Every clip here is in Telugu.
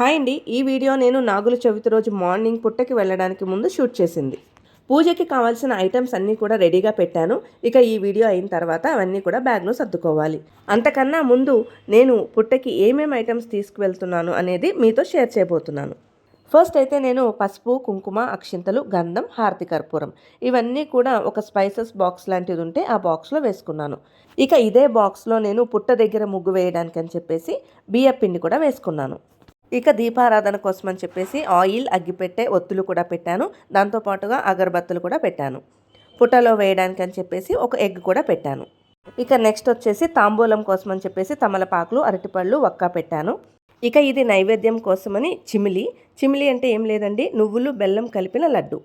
హాయ్ అండి. ఈ వీడియో నేను నాగుల చవితి రోజు మార్నింగ్ పుట్టకి వెళ్ళడానికి ముందు షూట్ చేసింది. పూజకి కావాల్సిన ఐటమ్స్ అన్నీ కూడా రెడీగా పెట్టాను. ఇక ఈ వీడియో అయిన తర్వాత అవన్నీ కూడా బ్యాగ్లో సర్దుకోవాలి. అంతకన్నా ముందు నేను పుట్టకి ఏమేమి ఐటమ్స్ తీసుకువెళ్తున్నాను అనేది మీతో షేర్ చేయబోతున్నాను. ఫస్ట్ అయితే నేను పసుపు కుంకుమ అక్షింతలు గంధం హారతి కర్పూరం. ఇవన్నీ కూడా ఒక స్పైసెస్ బాక్స్ లాంటిది ఉంటే ఆ బాక్స్లో వేసుకున్నాను. ఇక ఇదే బాక్స్లో నేను పుట్ట దగ్గర ముగ్గు వేయడానికి అని చెప్పేసి బియ్య పిండి కూడా వేసుకున్నాను. ఇక దీపారాధన కోసం అని చెప్పేసి ఆయిల్ అగ్గిపెట్టే ఒత్తులు కూడా పెట్టాను. దాంతోపాటుగా అగరబత్తులు కూడా పెట్టాను. పుట్టలో వేయడానికి అని చెప్పేసి ఒక ఎగ్ కూడా పెట్టాను. ఇక నెక్స్ట్ వచ్చేసి తాంబూలం కోసం అని చెప్పేసి తమలపాకులు అరటిపళ్ళు వక్క పెట్టాను. ఇక ఇది నైవేద్యం కోసమని చిమిలి. చిమిలి అంటే ఏం లేదండి నువ్వులు బెల్లం కలిపిన లడ్డు.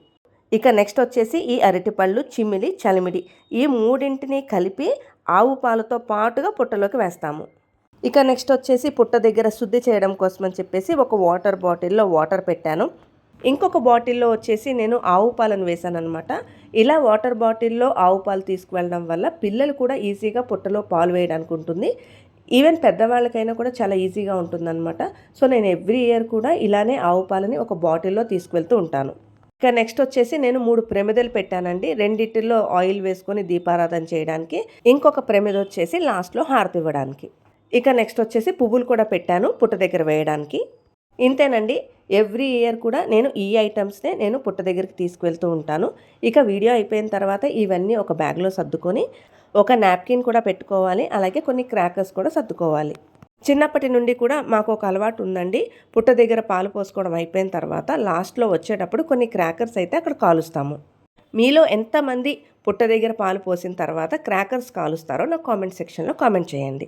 ఇక నెక్స్ట్ వచ్చేసి ఈ అరటిపళ్ళు చిమిలి చలిమిడి ఈ మూడింటిని కలిపి ఆవు పాలతో పాటుగా పుట్టలోకి వేస్తాము. ఇక నెక్స్ట్ వచ్చేసి పుట్ట దగ్గర శుద్ధి చేయడం కోసం అని చెప్పేసి ఒక వాటర్ బాటిల్లో వాటర్ పెట్టాను. ఇంకొక బాటిల్లో వచ్చేసి నేను ఆవు పాలను వేసాను అనమాట ఇలా వాటర్ బాటిల్లో ఆవు పాలు తీసుకువెళ్ళడం వల్ల పిల్లలు కూడా ఈజీగా పుట్టలో పాలు వేయడానికి ఉంటుంది. ఈవెన్ పెద్దవాళ్ళకైనా కూడా చాలా ఈజీగా ఉంటుందన్నమాట. సో నేను ఎవ్రీ ఇయర్ కూడా ఇలానే ఆవు పాలని ఒక బాటిల్లో తీసుకువెళ్తూ ఉంటాను. ఇక నెక్స్ట్ వచ్చేసి నేను మూడు ప్రమిదలు పెట్టానండి. రెండిటిలో ఆయిల్ వేసుకొని దీపారాధన చేయడానికి. ఇంకొక ప్రమిద వచ్చేసి లాస్ట్లో హారతి ఇవ్వడానికి. ఇక నెక్స్ట్ వచ్చేసి పువ్వులు కూడా పెట్టాను పుట్ట దగ్గర వేయడానికి. ఇంతేనండి ఎవ్రీ ఇయర్ కూడా నేను ఈ ఐటమ్స్నే నేను పుట్ట దగ్గరికి తీసుకువెళ్తూ ఉంటాను. ఇక వీడియో అయిపోయిన తర్వాత ఇవన్నీ ఒక బ్యాగ్లో సర్దుకొని ఒక నాప్కిన్ కూడా పెట్టుకోవాలి అలాగే కొన్ని క్రాకర్స్ కూడా సర్దుకోవాలి. చిన్నప్పటి నుండి కూడా మాకు ఒక అలవాటు ఉందండి పుట్ట దగ్గర పాలు పోసుకోవడం అయిపోయిన తర్వాత లాస్ట్లో వచ్చేటప్పుడు కొన్ని క్రాకర్స్ అయితే అక్కడ కాలుస్తాము. మీలో ఎంతమంది పుట్ట దగ్గర పాలు పోసిన తర్వాత క్రాకర్స్ కాలుస్తారో నాకు కామెంట్ సెక్షన్లో కామెంట్ చేయండి.